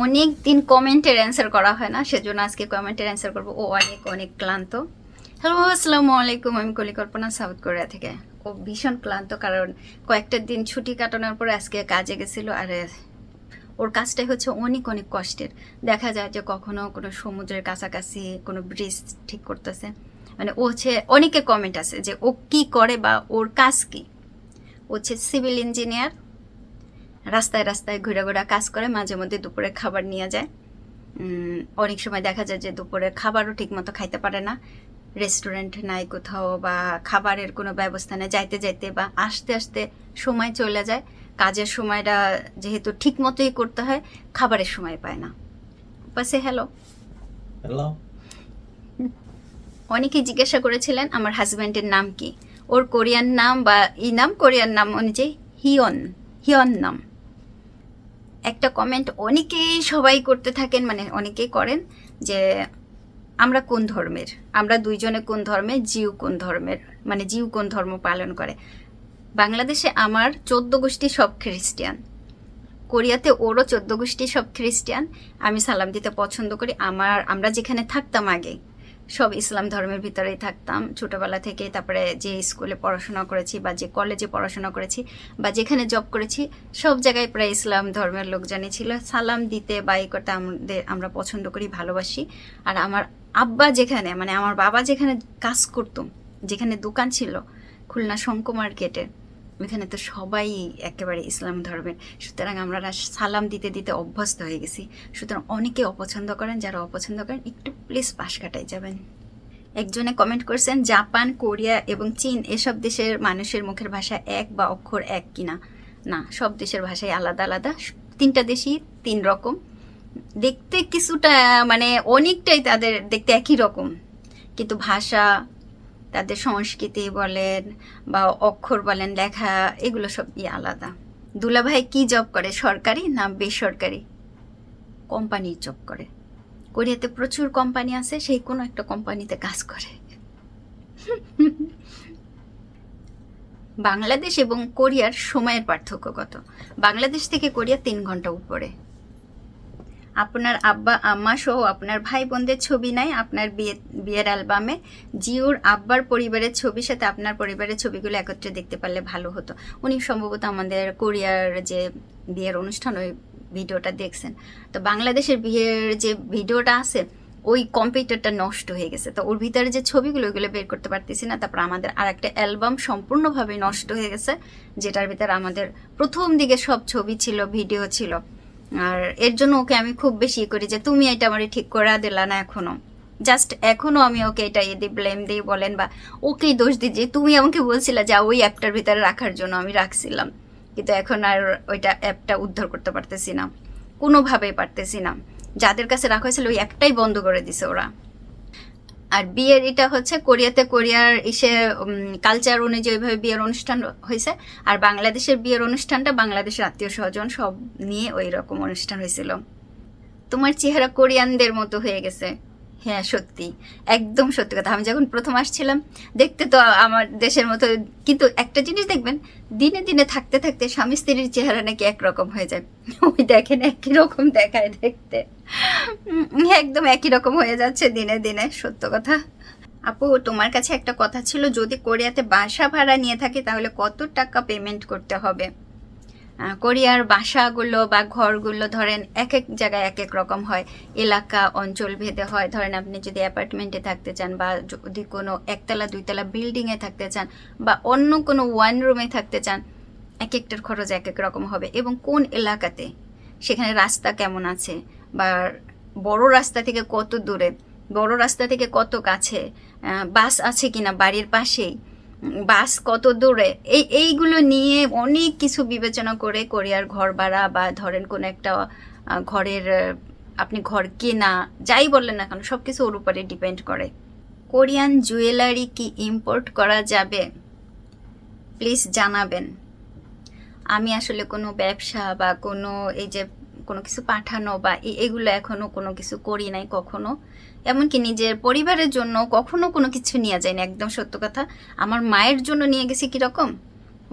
অনেক দিন কমেন্টের অ্যান্সার করা হয় না, সেজন্য আজকে কমেন্টের অ্যান্সার করব। ও অনেক অনেক ক্লান্ত। হ্যালো আসসালামু আলাইকুম, আমি কলিকল্পনা সাউথ কোরিয়া থেকে। ও ভীষণ ক্লান্ত, কারণ কয়েকটা দিন ছুটি কাটানোর পরে আজকে কাজে গেছিল, আর ওর কাজটাই হচ্ছে অনেক অনেক কষ্টের। দেখা যায় যে কখনো কোনো সমুদ্রের কাছাকাছি কোনো ব্রিজ ঠিক করতেছে। মানে ও হচ্ছে, অনেকে কমেন্ট আছে যে ও কি করে বা ওর কাজ কি? ও হচ্ছে সিভিল ইঞ্জিনিয়ার রাস্তায় রাস্তায় ঘুরে ঘুরে কাজ করে মাঝে মধ্যে দুপুরে খাবার নিয়ে যায়। অনেক সময় দেখা যায় যে দুপুরে খাবারও ঠিকমতো খাইতে পারে না। রেস্টুরেন্ট নাই কোথাও বা খাবারের কোনো ব্যবস্থা নেই যাইতে যাইতে বা আসতে আসতে সময় চলে যায়। কাজের সময়টা যেহেতু ঠিক মতোই করতে হয় খাবারের সময় পায় না। পাশে হ্যালো হ্যালো অনেকেই জিজ্ঞাসা করেছিলেন আমার হাজব্যান্ডের নাম কি? ওর কোরিয়ান নাম বা ই নাম কোরিয়ান নাম অনুযায়ী হিয়ন হিয়ন নাম। একটা কমেন্ট অনেকেই সবাই করতে থাকেন মানে অনেকেই করেন যে, আমরা কোন ধর্মের? আমরা দুইজনে কোন ধর্মের? জিউ কোন ধর্মের? মানে জিউ কোন ধর্ম পালন করে? বাংলাদেশে আমার চোদ্দ গোষ্ঠী সব খ্রিস্টিয়ান কোরিয়াতে ওরও চোদ্দ গোষ্ঠী সব খ্রিস্টিয়ান আমি সালাম দিতে পছন্দ করি। আমার, আমরা যেখানে থাকতাম আগে সব ইসলাম ধর্মের ভিতরেই থাকতাম। ছোটবেলা থেকে তারপরে যে স্কুলে পড়াশোনা করেছি বা যে কলেজে পড়াশোনা করেছি বা যেখানে জব করেছি, সব জায়গায় প্রায় ইসলাম ধর্মের লোকজনই ছিল। সালাম দিতে বা এই করতে আমাদের, আমরা পছন্দ করি, ভালোবাসি। আর আমার আব্বা যেখানে মানে আমার বাবা যেখানে কাজ করতো, যেখানে দোকান ছিল, খুলনা শঙ্ক মার্কেটে ওইখানে তো সবাই একেবারে ইসলাম ধর্মের। সুতরাং আমরা সালাম দিতে দিতে অভ্যস্ত হয়ে গেছি। সুতরাং অনেকে অপছন্দ করেন, যারা অপছন্দ করেন, একটু প্লিজ পাশ কাটাই যাবেন। একজনে কমেন্ট করছেন, জাপান, কোরিয়া এবং চীন, এসব দেশের মানুষের মুখের ভাষা এক বা অক্ষর এক কিনা না, সব দেশের ভাষাই আলাদা আলাদা। তিনটা দেশই তিন রকম। দেখতে কিছুটা মানে অনেকটাই তাদের দেখতে একই রকম। কিন্তু ভাষা তাদের সংস্কৃতি বলেন বা অক্ষর বলেন, লেখা, এগুলো সব ই আলাদা। দুলাভাই কি জব করে, সরকারি না বেসরকারি? কোম্পানির জব করে। কোরিয়াতে প্রচুর কোম্পানি আছে, সেই কোনো একটা কোম্পানিতে কাজ করে। বাংলাদেশ এবং কোরিয়ার সময়ের পার্থক্য কত? বাংলাদেশ থেকে কোরিয়া তিন ঘণ্টা উপরে। আপনার আব্বা, আম্মা সহ আপনার ভাই বোনদের ছবি নাই, আপনার বিয়ে বিয়ের অ্যালবামে। জিওর আব্বার পরিবারের ছবির সাথে আপনার পরিবারের ছবিগুলো একত্রে দেখতে পারলে ভালো হতো। উনি সম্ভবত আমাদের কোরিয়ার যে বিয়ের অনুষ্ঠান, ওই ভিডিওটা দেখছেন। তো বাংলাদেশের বিয়ের যে ভিডিওটা আছে, ওই কম্পিউটারটা নষ্ট হয়ে গেছে। তো ওর ভিতরে যে ছবিগুলো, ওইগুলো বের করতে পারতেছি না। তারপর আমাদের আর একটা অ্যালবাম সম্পূর্ণভাবে নষ্ট হয়ে গেছে, যেটার ভিতরে আমাদের প্রথম দিকে সব ছবি ছিল, ভিডিও ছিল। আর এর জন্য ওকে আমি খুব বেশি করি যে, তুমি এটা আমার ঠিক করা দিলা না এখনও। জাস্ট এখনও আমি ওকে এটা ইয়ে দিই ব্লেম দিই, বলেন বা ওকেই দোষ দিই যে, তুমি আমাকে বলছিলে যে, ওই অ্যাপটার ভিতরে রাখার জন্য আমি রাখছিলাম। কিন্তু এখন আর ওইটা অ্যাপটা উদ্ধার করতে পারতেছি না। কোনোভাবেই পারতেছি না। যাদের কাছে রাখা হয়েছিল ওই অ্যাপটাই বন্ধ করে দিছে ওরা। আর বিয়ের এটা হচ্ছে কোরিয়াতে কোরিয়ার ইসে কালচার অনুযায়ী ওইভাবে বিয়ের অনুষ্ঠান হয়েছে আর বাংলাদেশের বিয়ের অনুষ্ঠানটা বাংলাদেশের আত্মীয় স্বজন সব নিয়ে ওই রকম অনুষ্ঠান হয়েছিল তোমার চেহারা কোরিয়ানদের মতো হয়ে গেছে। হ্যাঁ সত্যি। একদম সত্যি কথা। আমি যখন প্রথম আসছিলাম, দেখতে তো আমার দেশের মতো, কিন্তু একটা জিনিস দেখবেন, দিনে দিনে থাকতে থাকতে স্বামী স্ত্রীর চেহারা নাকি একরকম হয়ে যায়। ওই দেখেন, একই রকম দেখায় দেখতে। একদম একই রকম হয়ে যাচ্ছে দিনে দিনে, সত্য কথা। আপু, তোমার কাছে একটা কথা ছিল, যদি কোরিয়াতে বাসা ভাড়া নিয়ে থাকি, তাহলে কত টাকা পেমেন্ট করতে হবে? কোরিয়ার বাসাগুলো বা ঘরগুলো ধরেন এক এক জায়গায় এক এক রকম হয়। এলাকা, অঞ্চল ভেদে হয়। ধরেন আপনি যদি অ্যাপার্টমেন্টে থাকতে চান বা যদি কোনো একতলা, দুইতলা বিল্ডিংয়ে থাকতে চান বা অন্য কোনো ওয়ান রুমে থাকতে চান এক একটার খরচ এক এক রকম হবে। এবং কোন এলাকাতে? সেখানে রাস্তা কেমন আছে? বা বড় রাস্তা থেকে কত দূরে? বড় রাস্তা থেকে কত কাছে? বাস আছে কিনা বাড়ির পাশেই? বাস কত দূরে? এই, এইগুলো নিয়ে অনেক কিছু বিবেচনা করে কোরিয়ার ঘর ভাড়া বা ধরেন কোনো একটা ঘরের আপনি ঘর কেনা, যাই বললেন না কেন সব কিছু ওর উপরে ডিপেন্ড করে। কোরিয়ান জুয়েলারি কি ইম্পোর্ট করা যাবে? প্লিজ জানাবেন। আমি আসলে কোনো ব্যবসা বা কোনো এই যে কোনো কিছু পাঠানো বা এগুলো এখনও কোনো কিছু করি নাই কখনো। এমনকি নিজের পরিবারের জন্য কখনো কোনো কিছু নিয়ে যায়নি একদম সত্য কথা। আমার মায়ের জন্য নিয়ে গেছি কীরকম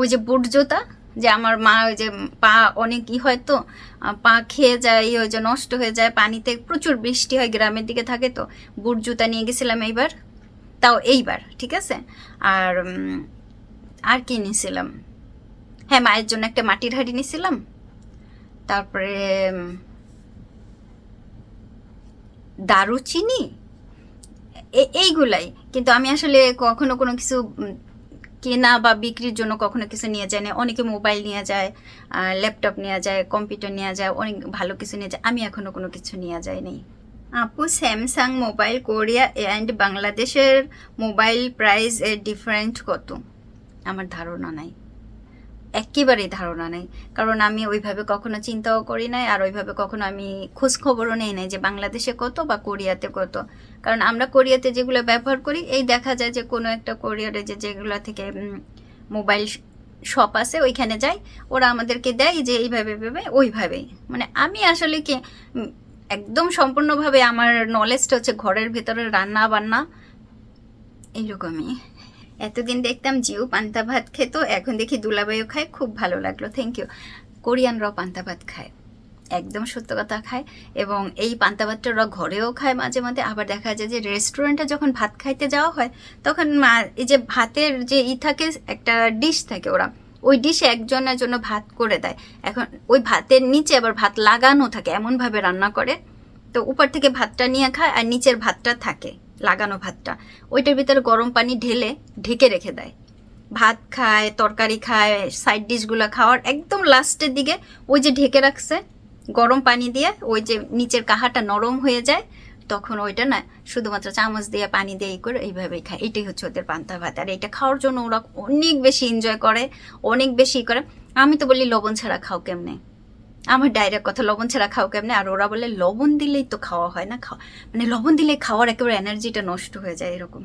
ওই যে বুট জোতা যে আমার মা ওই যে পা অনেক ই হয় তো পা খেয়ে যায়, ওই যে নষ্ট হয়ে যায়, পানিতে প্রচুর বৃষ্টি হয়, গ্রামের দিকে থাকে তো। বুট জুতা নিয়ে গেছিলাম এইবার, তাও এইবার, ঠিক আছে? আর আর কি নিয়েছিলাম? হ্যাঁ মায়ের জন্য একটা মাটির হাঁড়ি নিয়েছিলাম। তারপরে দারুচিনি? এইগুলাই। কিন্তু আমি আসলে কখনো কোনো কিছু কেনা বা বিক্রির জন্য কখনো কিছু নিয়ে যায় না। অনেকে মোবাইল নিয়ে যায় ল্যাপটপ নিয়ে যায়, কম্পিউটার নিয়ে যায়, অনেক ভালো কিছু নিয়ে যায়। আমি এখনও কোনো কিছু নিয়ে যাইনি আপু, স্যামসাং মোবাইল কোরিয়া অ্যান্ড বাংলাদেশের মোবাইল প্রাইস এর ডিফারেন্ট কত? আমার ধারণা নাই। একেবারেই ধারণা নেই। কারণ আমি ওইভাবে কখনো চিন্তাও করি নাই আর ওইভাবে কখনো আমি খোঁজ খবরও নেই নাই যে বাংলাদেশে কত বা কোরিয়াতে কত। কারণ আমরা কোরিয়াতে যেগুলো ব্যবহার করি, এই দেখা যায় যে কোনো একটা কোরিয়ারে যে যেগুলো থেকে মোবাইল শপ আছে ওইখানে যাই, ওরা আমাদেরকে দেয় যে এইভাবে ভেবে ওইভাবেই। মানে আমি আসলে কি একদম সম্পূর্ণভাবে আমার নলেজটা হচ্ছে ঘরের ভেতরে রান্না বান্না এইরকমই। এতদিন দেখতাম জিও পান্তা ভাত খেত, এখন দেখি দুলাবাইও খায়, খুব ভালো লাগল থ্যাংক ইউ কোরিয়ানরাও পান্তা ভাত খায়, একদম সত্য কথা খায়, এবং এই পান্তা ভাতটা ওরা ঘরেও খায় মাঝে মাঝে আবার দেখা যায় যে রেস্টুরেন্টে যখন ভাত খাইতে যাওয়া হয়, তখন এই যে ভাতের যে ই থাকে, একটা ডিশ থাকে ওরা, ওই ডিশে একজনের জন্য ভাত করে দেয়, এখন ওই ভাতের নিচে আবার ভাত লাগানো থাকে, এমনভাবে রান্না করে, তো উপর থেকে ভাতটা নিয়ে খায়, আর নিচের ভাতটা থাকে। লাগানো ভাতটা। ওইটার ভিতরে গরম পানি ঢেলে ঢেকে রেখে দেয়। ভাত খায়, তরকারি খায় সাইড ডিশগুলো খাওয়ার একদম লাস্টের দিকে ওই যে ঢেকে রাখছে, গরম পানি দিয়ে ওই যে নিচের কাহাটা নরম হয়ে যায়, তখন ওইটা না শুধুমাত্র চামচ দিয়ে পানি দিয়ে ই করে এইভাবেই খায়। এটাই হচ্ছে ওদের পান্তা ভাত। আর এটা খাওয়ার জন্য ওরা অনেক বেশি এনজয় করে, অনেক বেশি করে। আমি তো বলি লবণ ছাড়া খাও কেমনে? আমার ডাইরেক্ট কথা, লবণ ছাড়া খাও কেমনে? আর ওরা বলে, লবণ দিলেই তো খাওয়া হয় না খাওয়া মানে লবণ দিলে খাওয়ার একেবারে এনার্জিটা নষ্ট হয়ে যায় এরকম।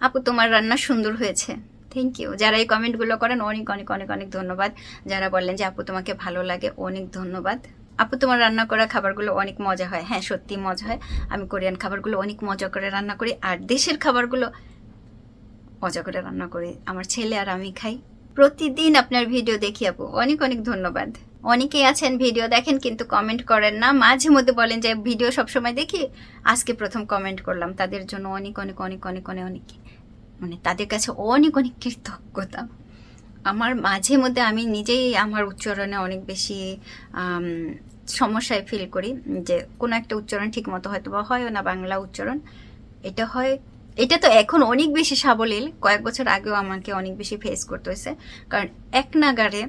আপু, তোমার রান্না সুন্দর হয়েছে। থ্যাংক ইউ যারা এই কমেন্টগুলো করেন, অনেক অনেক অনেক অনেক ধন্যবাদ। যারা বললেন যে, আপু, তোমাকে ভালো লাগে অনেক ধন্যবাদ। আপু, তোমার রান্না করা খাবারগুলো অনেক মজা হয়। হ্যাঁ সত্যি মজা হয়। আমি কোরিয়ান খাবারগুলো অনেক মজা করে রান্না করি। আর দেশের খাবারগুলো মজা করে রান্না করি। আমার ছেলে আর আমি খাই। প্রতিদিন আপনার ভিডিও দেখি, আপু। অনেক অনেক ধন্যবাদ। অনেকেই আছেন ভিডিও দেখেন কিন্তু কমেন্ট করেন না। মাঝে মধ্যে বলেন যে ভিডিও সবসময় দেখি, আজকে প্রথম কমেন্ট করলাম। তাদের জন্য অনেক অনেক অনেক অনেক অনেক অনেক মানে তাদের কাছে অনেক অনেক কৃতজ্ঞতা। আমার মাঝে মধ্যে আমি নিজেই আমার উচ্চারণে অনেক বেশি সমস্যায় ফিল করি যে কোনো একটা উচ্চারণ ঠিক মতো হয়তো বা হয় না বাংলা উচ্চারণ। এটা হয়, এটা তো এখন অনেক বেশি সাবলীল। কয়েক বছর আগেও আমাকে অনেক বেশি ফেস করতে হয়েছে। কারণ এক নাগারে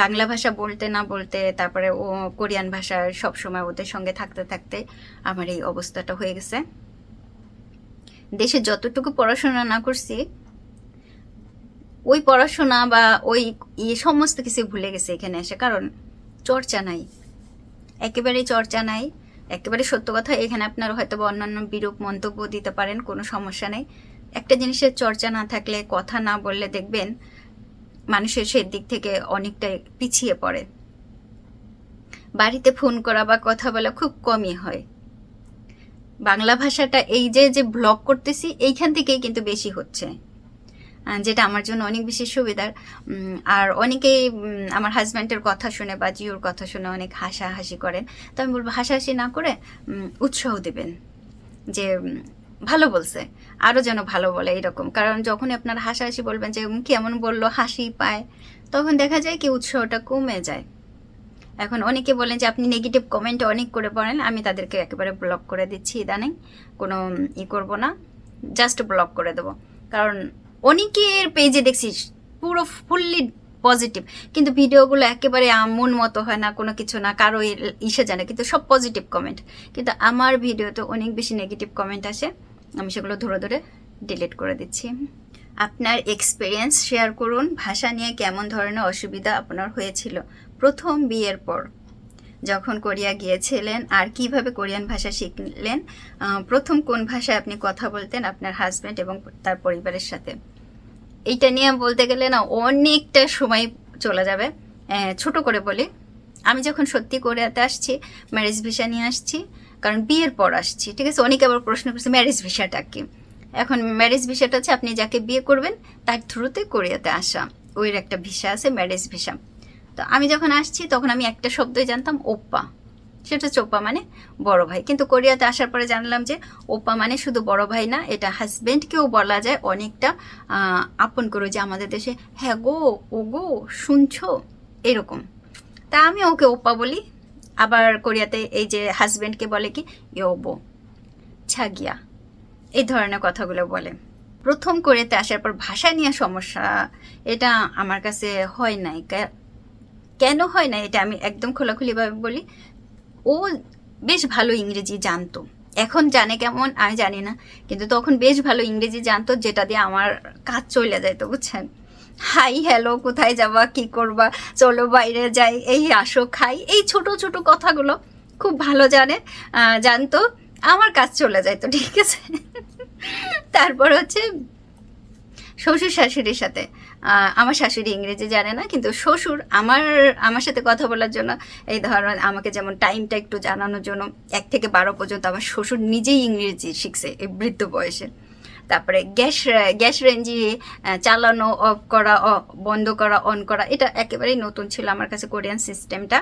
বাংলা ভাষা বলতে না বলতে, তারপরে ও কোরিয়ান ভাষা সব সময় ওদের সঙ্গে থাকতে থাকতে আমার এই অবস্থাটা হয়ে গেছে। দেশে যতটুকু পড়াশোনা না করছি, ওই পড়াশোনা বা ওই সমস্ত কিছু ভুলে গেছে এখানে এসে, কারণ চর্চা নাই। একেবারেই চর্চা নাই। একেবারে সত্য কথা, এখানে আপনারা হয়তো বা অন্যান্য বিরূপ মন্তব্য দিতে পারেন, কোনো সমস্যা নেই। একটা জিনিসের চর্চা না থাকলে, কথা না বললে দেখবেন মানুষের সেই দিক থেকে অনেকটাই পিছিয়ে পড়ে। বাড়িতে ফোন করা বা কথা বলা খুব কমই হয়। বাংলা ভাষাটা এই যে যে ব্লগ করতেছি, এইখান থেকেই কিন্তু বেশি হচ্ছে। যেটা আমার জন্য অনেক বেশি সুবিধার। আর অনেকেই আমার হাজব্যান্ডের কথা শুনে বা জিওর কথা শুনে অনেক হাসাহাসি করেন। তো আমি বলব, হাসাহাসি না করে উৎসাহ দেবেন। যে ভালো বলছে। আরও যেন ভালো বলে এরকম। কারণ যখনই আপনার হাসাহাসি বলবেন যে কেমন বলল? হাসি পায়। তখন দেখা যায় কি উৎসাহটা কমে যায়। এখন অনেকে বলেন যে, আপনি নেগেটিভ কমেন্ট অনেক করে পড়েন। আমি তাদেরকে একেবারে ব্লক করে দিচ্ছি ইদানিং। কোনো ই করব না। জাস্ট ব্লক করে দেবো। কারণ অনেকের পেজে দেখছি পুরো ফুললি পজিটিভ কিন্তু ভিডিওগুলো একেবারে মন মতো হয় না, কোনো কিছু না, কারও ইসে জানে। কিন্তু সব পজিটিভ কমেন্ট কিন্তু আমার ভিডিওতে অনেক বেশি নেগেটিভ কমেন্ট আসে। আমি সেগুলো ধরে ধরে ডিলিট করে দিচ্ছি। আপনার এক্সপিরিয়েন্স শেয়ার করুন, ভাষা নিয়ে কেমন ধরনের অসুবিধা আপনার হয়েছিল প্রথম বিয়ের পর। যখন কোরিয়া গিয়েছিলেন আর কীভাবে কোরিয়ান ভাষা শিখলেন প্রথম কোন ভাষায় আপনি কথা বলতেন আপনার হাজব্যান্ড এবং তার পরিবারের সাথে? এইটা নিয়ে বলতে গেলে না অনেকটা সময় চলে যাবে। ছোট করে বলি আমি যখন সত্যি কোরিয়াতে আসছি ম্যারেজ ভিসা নিয়ে আসছি, কারণ বিয়ের পর আসছি, ঠিক আছে? অনেকে আবার প্রশ্ন করছে ম্যারেজ ভিসাটা কি? এখন ম্যারেজ ভিসাটা হচ্ছে, আপনি যাকে বিয়ে করবেন, তার থ্রুতে কোরিয়াতে আসা। ওই একটা ভিসা আছে ম্যারেজ ভিসা তো আমি যখন আসছি, তখন আমি একটা শব্দই জানতাম, ওপ্পা। সেটা হচ্ছে ওপ্পা মানে বড় ভাই। কিন্তু কোরিয়াতে আসার পরে জানলাম যে, ওপ্পা মানে শুধু বড় ভাই না, এটা হাজব্যান্ডকেও বলা যায় অনেকটা আপন করে যে আমাদের দেশে হ্যাঁ গো ও গো শুনছো? এরকম। তা আমি ওকে ওপ্পা বলি। আবার কোরিয়াতে এই যে হাজব্যান্ডকে বলে কি? ইয়োবো ছাগিয়া। এই ধরনের কথাগুলো বলে। প্রথম কোরিয়াতে আসার পর ভাষা নিয়ে সমস্যা, এটা আমার কাছে হয় নাই। কেন হয় না এটা আমি একদম খোলাখুলিভাবে বলি। ও বেশ ভালো ইংরেজি জানতো। এখন জানে কেমন, আমি জানি না। কিন্তু তখন বেশ ভালো ইংরেজি জানতো, যেটা দিয়ে আমার কাজ চলে যেত বুঝছেন? হাই হ্যালো কোথায় যাবা, কি করবা? চলো বাইরে যাই, এই আসো, খাই। এই ছোট ছোট কথাগুলো খুব ভালো জানে। জানতো, আমার কাজ চলে যাইতো, ঠিক আছে? তারপর হচ্ছে শ্বশুর শাশুড়ির সাথে। আমার শাশুড়ি ইংরেজি জানে না, কিন্তু শ্বশুর আমার আমার সাথে কথা বলার জন্য, এই ধরনের আমাকে যেমন টাইমটা একটু জানানোর জন্য, এক থেকে বারো পর্যন্ত আমার শ্বশুর নিজেই ইংরেজি শিখছে, এই বৃদ্ধ বয়সে। তারপরে গ্যাস গ্যাস রেঞ্জি চালানো অফ করা বন্ধ করা, অন করা, এটা একেবারেই নতুন ছিল আমার কাছে কোরিয়ান সিস্টেমটা।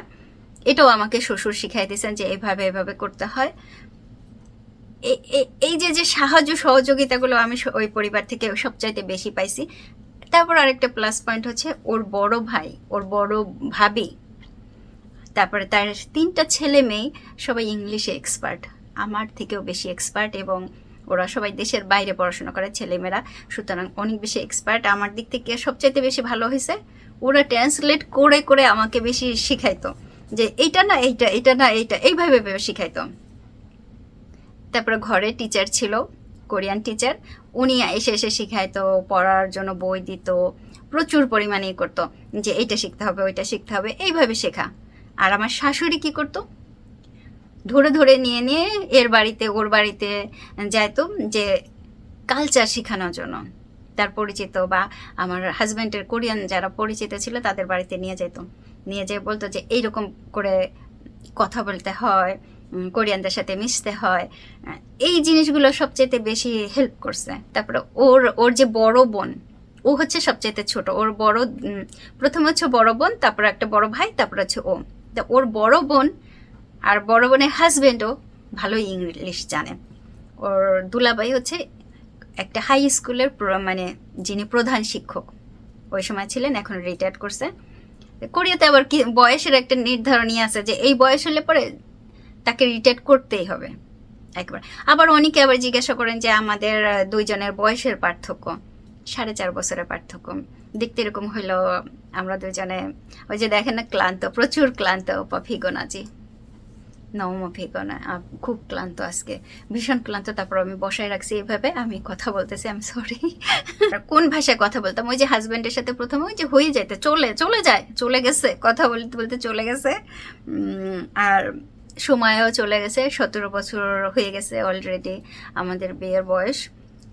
এটাও আমাকে শ্বশুর শিখাই দিয়েছেন যে এভাবে এভাবে করতে হয়। এই যে যে সাহায্য, সহযোগিতাগুলো আমি ওই পরিবার থেকে সবচাইতে বেশি পাইছি। তারপর আরেকটা প্লাস পয়েন্ট হচ্ছে ওর বড় ভাই, ওর বড় ভাবি, তারপরে তার তিনটা ছেলে মেয়ে সবাই ইংলিশে এক্সপার্ট। আমার থেকেও বেশি এক্সপার্ট এবং ওরা সবাই দেশের বাইরে পড়াশোনা করে, ছেলেমেয়েরা। সুতরাং অনেক বেশি এক্সপার্ট আমার দিক থেকে সবচাইতে বেশি ভালো হয়েছে ওরা ট্রান্সলেট করে করে আমাকে বেশি শিখাইতো। যে এইটা না, এইটা এটা না, এইটা, এইভাবে ভেবে শিখাইতো। তারপরে ঘরে টিচার ছিল, কোরিয়ান টিচার উনি এসে এসে শিখাইতো, পড়ার জন্য বই দিত, প্রচুর পরিমাণে করতো। যে এইটা শিখতে হবে, ওইটা শিখতে হবে, এইভাবে শেখা। আর আমার শাশুড়ি কি করতো? ধরে ধরে নিয়ে নিয়ে এর বাড়িতে, ওর বাড়িতে যাইতো যে কালচার শেখানোর জন্য। তার পরিচিত বা আমার হাজব্যান্ডের কোরিয়ান যারা পরিচিত ছিল তাদের বাড়িতে নিয়ে যেত। নিয়ে যেয়ে বলতো যে এইরকম করে কথা বলতে হয় কোরিয়ানদের সাথে মিশতে হয়। এই জিনিসগুলো সবচেয়ে বেশি হেল্প করছে। তারপরে ওর ওর যে বড় বোন, ও হচ্ছে সবচেয়ে ছোট। ওর বড় প্রথম হচ্ছে বড় বোন, তারপর একটা বড় ভাই, তারপর হচ্ছে ও। তা ওর বড় বোন আর বড় বোনের হাজব্যান্ডও ভালো ইংলিশ জানে। ওর দুলাবাই হচ্ছে একটা হাই স্কুলের মানে যিনি প্রধান শিক্ষক। ওই সময় ছিলেন, এখন রিটায়ার করছে। কোরিয়াতে আবার কি বয়সের একটা নির্ধারণী আছে যে এই বয়স হলে পরে তাকে রিটায়ার করতেই হবে। একবার। আবার অনেকে আবার জিজ্ঞাসা করেন যে আমাদের দুইজনের বয়সের পার্থক্য, সাড়ে চার বছরের পার্থক্য। দেখতে এরকম হইল আমরা দুজনে ওই যে দেখেন না, ক্লান্ত, প্রচুর ক্লান্ত ফিগোনাজি নবম ফিগোনা খুব ক্লান্ত আজকে। ভীষণ ক্লান্ত, তারপর আমি বসায় রাখছি এইভাবে। আমি কথা বলতেছি আমি সরি কোন ভাষায় কথা বলতাম? ওই যে হাজব্যান্ডের সাথে প্রথমে ওই যে হয়ে যাইতে, চলে চলে যায়, চলে গেছে। কথা বলতে বলতে চলে গেছে। আর সময়ও চলে গেছে। সতেরো বছর হয়ে গেছে অলরেডি আমাদের বিয়ের বয়স।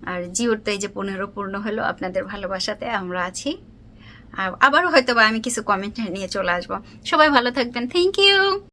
আর জিওর তো এই যে পনেরো পূর্ণ হলো, আপনাদের ভালোবাসাতে আমরা আছি। আর আবারও হয়তো বা আমি কিছু কমেন্ট নিয়ে চলে আসব। সবাই ভালো থাকবেন। Thank you